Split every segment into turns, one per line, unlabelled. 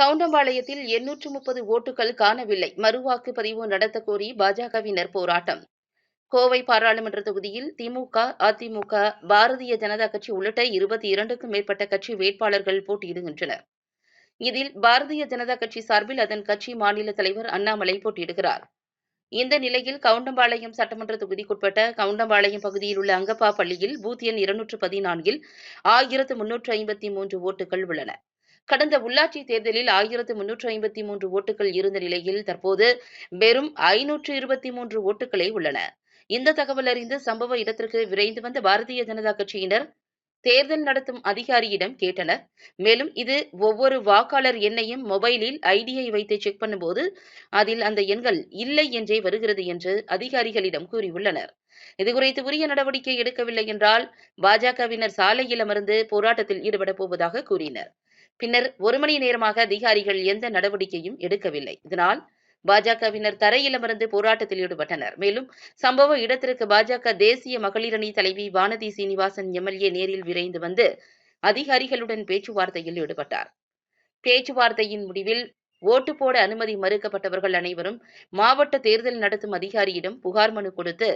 கவுண்டம்பாளையத்தில் எண்ணூற்று முப்பது ஓட்டுகள் காணவில்லை. மறுவாக்குப்பதிவு நடத்த கோரி பாஜகவினர் போராட்டம். கோவை பாராளுமன்ற தொகுதியில் திமுக அதிமுக பாரதிய ஜனதா கட்சி உள்ளிட்ட இருபத்தி இரண்டுக்கும் மேற்பட்ட கட்சி வேட்பாளர்கள் போட்டியிடுகின்றனர். இதில் பாரதிய ஜனதா கட்சி சார்பில் அதன் கட்சி மாநில தலைவர் அண்ணாமலை போட்டியிடுகிறார். இந்த நிலையில் கவுண்டம்பாளையம் சட்டமன்ற தொகுதிக்குட்பட்ட கவுண்டம்பாளையம் பகுதியில் உள்ள அங்கப்பா பள்ளியில் பூத் எண் இருநூற்று பதினான்கில் ஆயிரத்து முன்னூற்று ஐம்பத்தி மூன்று ஓட்டுகள் உள்ளன. கடந்த உள்ளாட்சி தேர்தலில் ஆயிரத்து முன்னூற்று ஐம்பத்தி மூன்று ஓட்டுகள் இருந்த நிலையில் தற்போது வெறும் ஐநூற்று இருபத்தி மூன்று ஓட்டுகளே உள்ளன. இந்த தகவல் அறிந்து சம்பவ இடத்திற்கு விரைந்து வந்த பாரதிய ஜனதா கட்சியினர் தேர்தல் நடத்தும் அதிகாரியிடம் கேட்டனர். மேலும் இது ஒவ்வொரு வாக்காளர் எண்ணையும் மொபைலில் ஐடியை வைத்து செக் பண்ணும்போது அதில் அந்த எண்கள் இல்லை என்றே வருகிறது என்று அதிகாரிகளிடம் கூறியுள்ளனர். இதுகுறித்து உரிய நடவடிக்கை எடுக்கவில்லை என்றால் பாஜகவினர் சாலையில் அமர்ந்து போராட்டத்தில் ஈடுபடப் போவதாக கூறினர். பின்னர் ஒரு மணி நேரமாக அதிகாரிகள் எந்த நடவடிக்கையும் எடுக்கவில்லை. இதனால் பாஜகவினர் தரையில் அமர்ந்து போராட்டத்தில் ஈடுபட்டனர். மேலும் சம்பவ இடத்திற்கு பாஜக தேசிய மகளிரணி தலைவி வானதி சீனிவாசன் எம்எல்ஏ நேரில் விரைந்து வந்து அதிகாரிகளுடன் பேச்சுவார்த்தையில் ஈடுபட்டார். பேச்சுவார்த்தையின் முடிவில் ஓட்டு போட அனுமதி மறுக்கப்பட்டவர்கள் அனைவரும் மாவட்ட தேர்தல் நடத்தும் அதிகாரியிடம் புகார் மனு கொடுத்து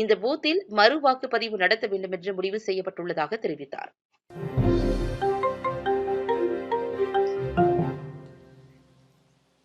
இந்த பூத்தில் மறு வாக்குப்பதிவு நடத்த வேண்டும் என்று முடிவு செய்யப்பட்டுள்ளதாக தெரிவித்தார்.